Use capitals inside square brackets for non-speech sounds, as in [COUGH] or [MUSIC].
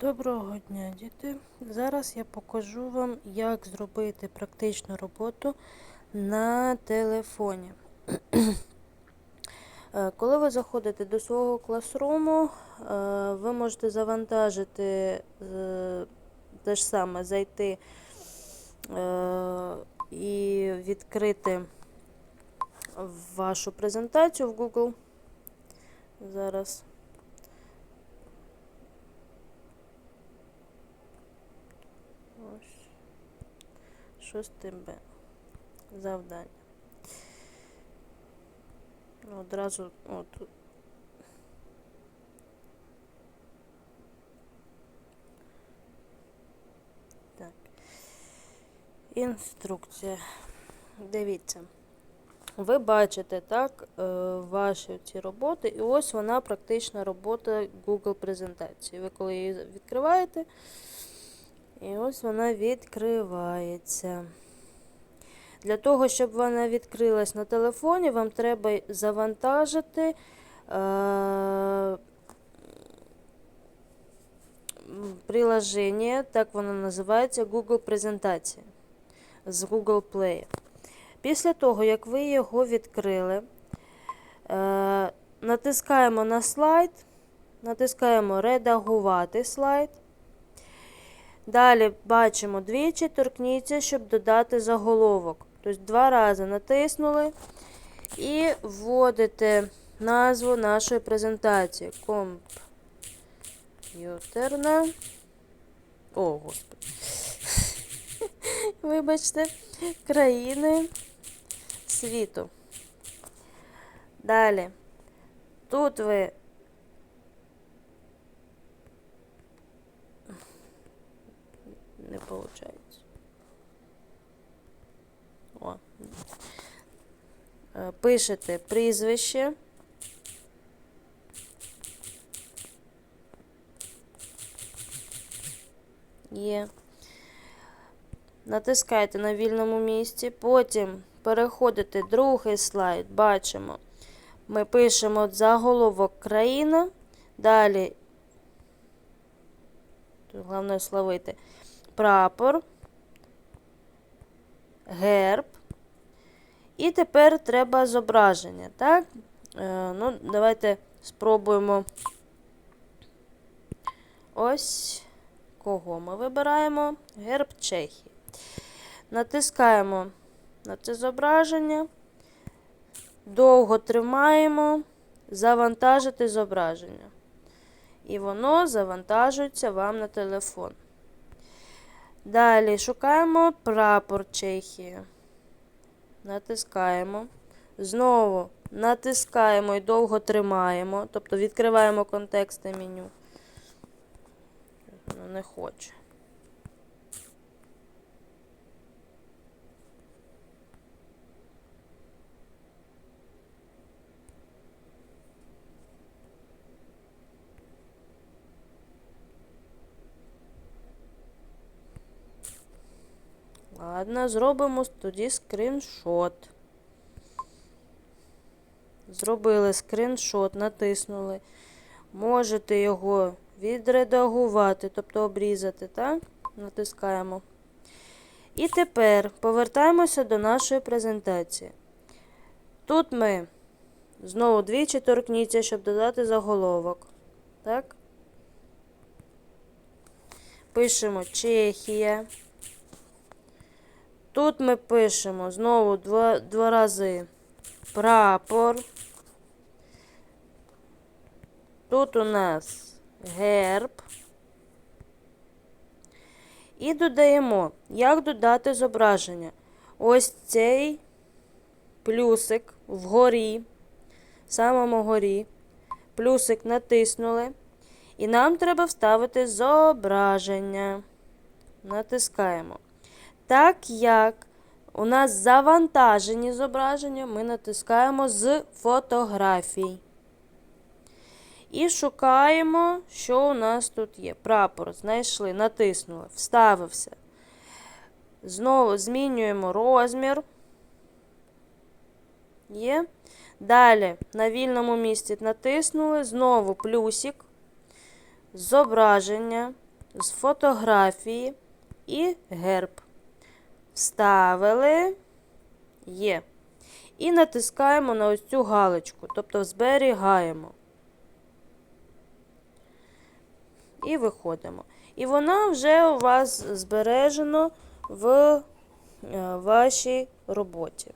Доброго дня, діти! Зараз я покажу вам, як зробити практичну роботу на телефоні. [CLEARS THROAT] Е, Коли ви заходите до свого класруму, е, ви можете завантажити е, те ж саме, зайти і відкрити вашу презентацію в Google. Зараз. Ось. Шосте Б. Завдання. Одразу от. Так. Інструкція. Дивіться. Ви бачите, так, е, ваші ці роботи, і ось вона практична робота Google презентації. Ви коли її відкриваєте, і ось вона відкривається. Для того, щоб вона відкрилась на телефоні, вам треба завантажити е, приложення, так воно називається Google презентація з Google Play. Після того, як ви його відкрили, е, натискаємо на слайд, натискаємо Редагувати слайд. Далі бачимо двічі торкніться, щоб додати заголовок. Тобто два рази натиснули і вводите назву нашої презентації. Комп'ютерна. О, господи. [LAUGHS] Вибачте, країни світу. Далі. Тут ви не виходить. О. Е, Пишете прізвище. Є. Натискаєте на вільному місці. Потім переходите другий слайд. Бачимо. Ми пишемо заголовок країна. Далі, тут головне словити, прапор, герб. І тепер треба зображення. Так? Е, ну, давайте спробуємо. Ось кого ми вибираємо? Герб Чехії. Натискаємо на це зображення. Довго тримаємо, завантажити зображення. І воно завантажується вам на телефон. Далі шукаємо прапор Чехії. Натискаємо. Знову натискаємо і довго тримаємо. Тобто відкриваємо контекстне меню. Не хоче. Ладно, зробимо тоді скріншот. Зробили скріншот, натиснули. Можете його відредагувати, тобто обрізати, так? Натискаємо. І тепер повертаємося до нашої презентації. Тут ми знову двічі торкніться, щоб додати заголовок. Так? Пишемо Чехія. Тут ми пишемо знову два, два рази прапор. Тут у нас герб. І додаємо, як додати зображення. Ось цей плюсик вгорі, в самому горі. Плюсик натиснули. І нам треба вставити зображення. Натискаємо. Так як у нас завантажені зображення, ми натискаємо з фотографій. І шукаємо, що у нас тут є. Прапор знайшли, натиснули, вставився. Знову змінюємо розмір. Є. Далі на вільному місці натиснули, знову плюсик, зображення. з фотографії і герб. Вставили. Є. І натискаємо на ось цю галочку, тобто зберігаємо. І виходимо. І вона вже у вас збережена в е, вашій роботі.